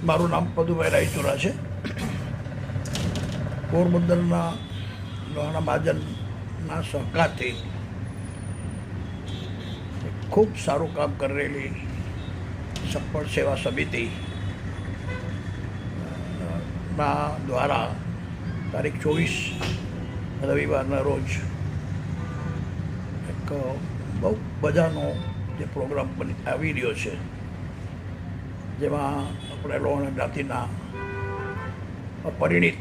મારું નામ પદુભાઈ રાયચુરા છે. પોરબંદરના લોહાણા મહાજનના સહકારથી ખૂબ સારું કામ કરેલી સફળ સેવા સમિતિ ના દ્વારા તારીખ ચોવીસ રવિવારના રોજ એક બહુ મજાનો જે પ્રોગ્રામ બની, આવી રહ્યો છે. જેમાં આપણે લોણ જ્ઞાતિના પરિણિત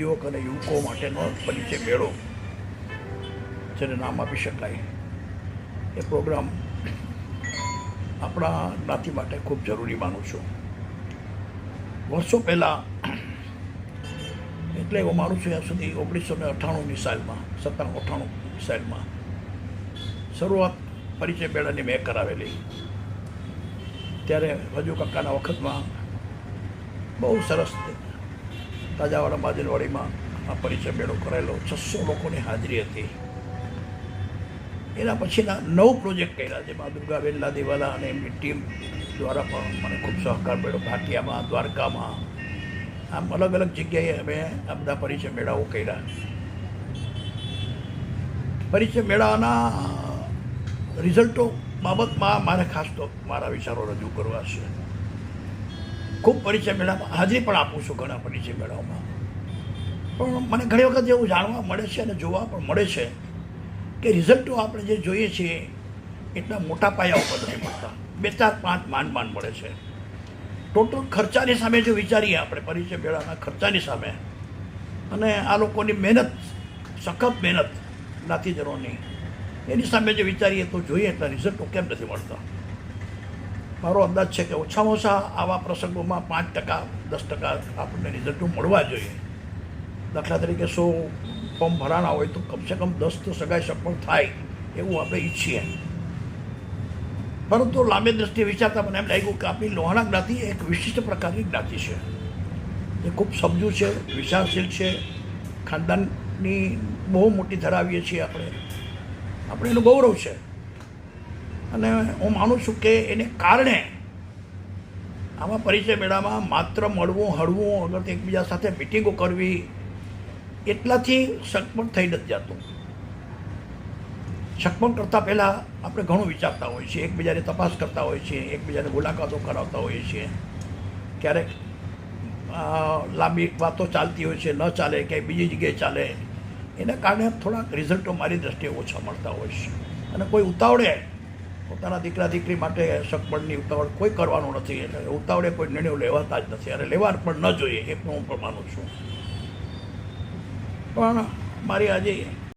યુવક અને યુવકો માટેનો પરિચય મેળો જેને નામ આપી શકાય. એ પ્રોગ્રામ આપણા જ્ઞાતિ માટે ખૂબ જરૂરી માનું છું. વર્ષો પહેલાં, એટલે હું માનું છું ત્યાં સુધી ઓગણીસો ને અઠ્ઠાણુંની સાલમાં, સત્તાણું અઠ્ઠાણું સાલમાં શરૂઆત પરિચય મેળાની મેં કરાવેલી. ત્યારે રજુ કાકાના વખતમાં બહુ સરસ તાજાવાળા બાજલવાડીમાં આ પરિચય મેળો કરાયેલો છસો લોકોની હાજરી હતી. એના પછીના નવ પ્રોજેક્ટ કર્યા જેમાં દુર્ગાબેન દિવાલા અને એમની ટીમ દ્વારા પણ મને ખૂબ સહકાર મળ્યો. ભાટિયામાં, દ્વારકામાં, આમ અલગ અલગ જગ્યાએ અમે આ બધા પરિચય મેળાઓ કર્યા. પરિચય મેળાના રિઝલ્ટો બાબતમાં મારે ખાસ તો મારા વિચારો રજૂ કરવા છે. ખૂબ પરિચય મેળામાં હાજરી પણ આપું છું ઘણા પરિચય મેળાઓમાં પણ મને ઘણી વખત એવું જાણવા મળે છે અને જોવા પણ મળે છે કે રિઝલ્ટો આપણે જે જોઈએ છીએ, એટલા મોટા પાયા ઉપર નથી મળતા. બે ચાર પાંચ માંડ માંડ મળે છે. ટોટલ ખર્ચાની સામે જો વિચારીએ આપણે, પરિચય મેળાના ખર્ચાની સામે. અને આ લોકોની મહેનત, સખત મહેનત જ્ઞાતિજનોની એની સામે જે વિચારીએ તો જોઈએ એટલા રિઝલ્ટો કેમ નથી મળતા? મારો અંદાજ છે કે ઓછામાં ઓછા આવા પ્રસંગોમાં પાંચ ટકા, દસ ટકા આપણને રિઝલ્ટો મળવા જોઈએ. દાખલા તરીકે સો ફોર્મ ભરાણા હોય તો કમસે કમ દસ તો સગાઈ સફળ થાય એવું આપણે ઈચ્છીએ. પરંતુ લાંબી દ્રષ્ટિએ વિચારતા મને એમ લાગ્યું કે આપણી લોહાણા જ્ઞાતિ એક વિશિષ્ટ પ્રકારની જ્ઞાતિ છે. એ ખૂબ સમજુ છે, વિચારશીલ છે. ખાનદાનની બહુ મોટી ધરાવીએ છીએ આપણે. આપણે એનું ગૌરવ છે. અને હું માનું છું કે એને કારણે આમાં પરિચય મેળામાં માત્ર મળવું, હળવું, અગર એકબીજા સાથે મિટિંગો કરવી, એટલાથી સગપણ થઈ નથી જતું. સગપણ કરતાં પહેલાં આપણે ઘણું વિચારતા હોઈએ છીએ. એકબીજાને તપાસ કરતા હોઈએ છીએ. એકબીજાને મુલાકાતો કરાવતા હોઈએ છીએ. ક્યારેક લાંબી વાતો ચાલતી હોય છે. ન ચાલે, ક્યાંય બીજી જગ્યાએ ચાલે. એના કારણે થોડાક રિઝલ્ટો મારી દ્રષ્ટિએ ઓછા મળતા હોય છે. અને કોઈ ઉતાવળે પોતાના દીકરા દીકરી માટે સગપણની ઉતાવળ કોઈ કરવાનું નથી. એટલે ઉતાવળે કોઈ નિર્ણયો લેવાતા જ નથી. અને લેવા પણ ન જોઈએ, એ પણ હું પણ માનું છું. પણ મારી આજે